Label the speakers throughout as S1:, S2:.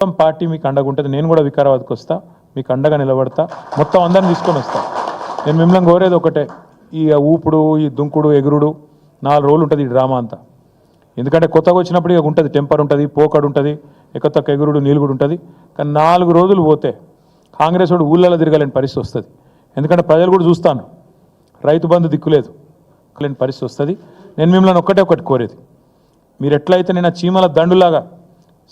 S1: మొత్తం పార్టీ మీకు అండగా ఉంటుంది నేను కూడా వికారాబాద్కి వస్తా. మీకు అండగా నిలబడతా. మొత్తం అందరిని తీసుకొని వస్తా. నేను మిమ్మల్ని కోరేది ఒకటే. ఈ ఊపుడు ఈ దుంకుడు ఎగురుడు నాలుగు రోజులు ఉంటుంది ఈ డ్రామా అంతా. ఎందుకంటే కొత్తగా వచ్చినప్పుడు ఇక ఉంటుంది. టెంపర్ ఉంటుంది పోకడు ఉంటుంది ఎక్కతక్క ఎగురుడు నీలుగుడు ఉంటుంది. కానీ నాలుగు రోజులు పోతే కాంగ్రెస్ వాడు ఊళ్ళలో తిరగలేని పరిస్థితి వస్తుంది. ఎందుకంటే ప్రజలు కూడా చూస్తాను. రైతు బంధు దిక్కులేదు. లేని పరిస్థితి వస్తుంది. నేను మిమ్మల్ని ఒక్కటే ఒకటి కోరేది. మీరు ఎట్లయితే నేను ఆ చీమల దండులాగా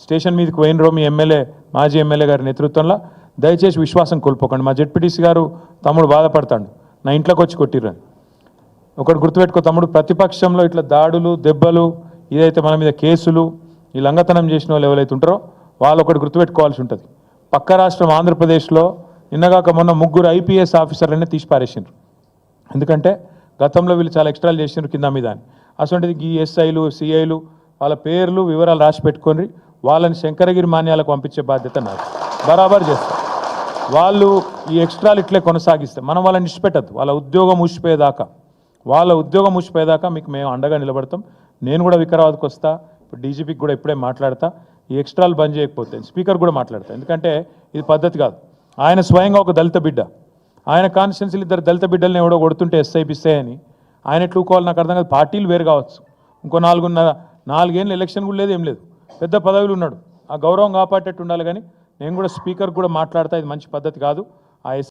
S1: స్టేషన్ మీదకి పోయినరో మీ ఎమ్మెల్యే మాజీ ఎమ్మెల్యే గారి నేతృత్వంలో దయచేసి విశ్వాసం కోల్పోకండి. మా జెడ్పీటీసీ గారు తమ్ముడు బాధపడతాడు. నా ఇంట్లోకి వచ్చి కొట్టిర్రని ఒకటి గుర్తుపెట్టుకో తమ్ముడు ప్రతిపక్షంలో ఇట్లా దాడులు దెబ్బలు ఇదైతే మన మీద కేసులు ఈ లంగతనం చేసిన వాళ్ళు ఎవరైతే ఉంటారో వాళ్ళు ఒకటి గుర్తుపెట్టుకోవాల్సి ఉంటుంది. పక్క రాష్ట్రం ఆంధ్రప్రదేశ్లో నిన్నగాక మొన్న ముగ్గురు ఐపీఎస్ ఆఫీసర్లనే తీసి పారేసిండ్రు ఎందుకంటే గతంలో వీళ్ళు చాలా ఎక్స్ట్రాలు చేసిండ్రు కింద మీద అని. అటువంటిది ఈ ఎస్ఐలు సిఐలు వాళ్ళ పేర్లు వివరాలు రాసి పెట్టుకొని వాళ్ళని శంకరగిరి మాన్యాలకు పంపించే బాధ్యత నాకు బరాబర్ చేస్తాను వాళ్ళు ఈ ఎక్స్ట్రాలు ఇట్లే కొనసాగిస్తే మనం వాళ్ళని ఇష్టపెట్టద్దు వాళ్ళ ఉద్యోగం ఊసిపోయేదాకా వాళ్ళ ఉద్యోగం ఊసిపోయేదాకా మీకు మేము అండగా నిలబడతాం. నేను కూడా వికారాబాద్కి వస్తా. ఇప్పుడు డీజీపీకి కూడా ఇప్పుడే మాట్లాడతా. ఈ ఎక్స్ట్రాలు బంద్ చేయకపోతే స్పీకర్ కూడా మాట్లాడతా. ఎందుకంటే ఇది పద్ధతి కాదు. ఆయన స్వయంగా ఒక దళిత బిడ్డ. ఆయన కాన్స్టిట్యున్సీలు ఇద్దరు దళిత బిడ్డల్ని ఎవడో కొడుతుంటే ఎస్ఐ బిస్ఐ అని. ఆయన ఎట్లా నాకు అర్థం కాదు. పార్టీలు వేరు కావచ్చు. ఇంకో నాలుగున్నర నాలుగేళ్ళు ఎలక్షన్ కూడా లేదు ఏం లేదు. పెద్ద పదవులు ఉన్నాడు. ఆ గౌరవం కాపాడేట్టు ఉండాలి కానీ నేను కూడా స్పీకర్ కూడా మాట్లాడతా ఇది మంచి పద్ధతి కాదు. ఆ